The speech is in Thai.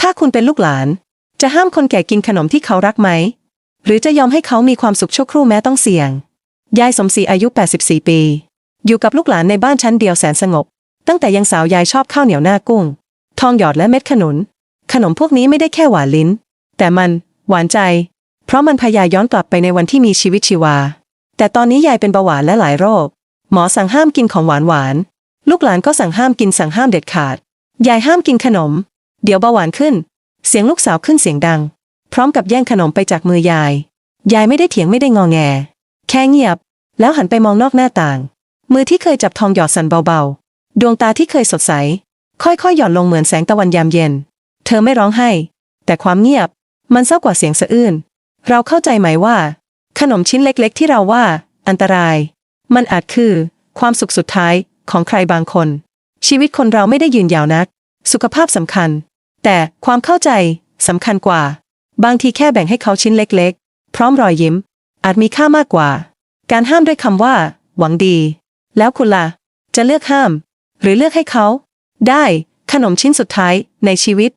ถ้าคุณเป็นลูกหลาน จะห้ามคนแก่กินขนมที่เขารักไหม หรือจะยอมให้เขามีความสุขชั่วครู่แม้ต้องเสี่ยง ยายสมศรีอายุ 84 ปี อยู่กับลูกหลานในบ้านชั้นเดียวแสนสงบ ตั้งแต่ยังสาวยายชอบข้าวเหนียวหน้ากุ้ง ทองหยอดและเม็ดขนุน ขนมพวกนี้ไม่ได้แค่หวานลิ้น แต่มันหวานใจ เพราะมันพยาย้อนกลับไปในวันที่มีชีวิตชีวา แต่ตอนนี้ยายเป็นเบาหวานและหลายโรค หมอสั่งห้ามกินของหวานหวาน ลูกหลานก็สั่งห้ามกินสั่งห้ามเด็ดขาด ยายห้ามกินขนม เดี๋ยวเบาหวานขึ้น เสียงลูกสาวขึ้นเสียงดัง พร้อมกับแย่งขนมไปจากมือยาย ยายไม่ได้เถียงไม่ได้งอแง แค่เงียบ แล้วหันไปมองนอกหน้าต่าง มือที่เคยจับทองหยอดสั่นเบาๆ ดวงตาที่เคยสดใส ค่อยๆ หย่อนลงเหมือนแสงตะวันยามเย็น เธอไม่ร้องไห้ แต่ความเงียบ มันเศร้ากว่าเสียงสะอื้น เราเข้าใจไหมว่า ขนมชิ้นเล็กๆ ที่เราว่า อันตราย มันอาจคือ ความสุขสุดท้ายของใครบางคน ชีวิตคนเราไม่ได้ยืนยาวนัก สุขภาพสำคัญ แต่ความเข้าใจสำคัญกว่า บางทีแค่แบ่งให้เขาชิ้นเล็กๆ พร้อมรอยยิ้ม อาจมีค่ามากกว่า การห้ามด้วยคำว่า หวังดี แล้วคุณล่ะ จะเลือกห้าม หรือเลือกให้เขา ได้ขนมชิ้นสุดท้ายในชีวิต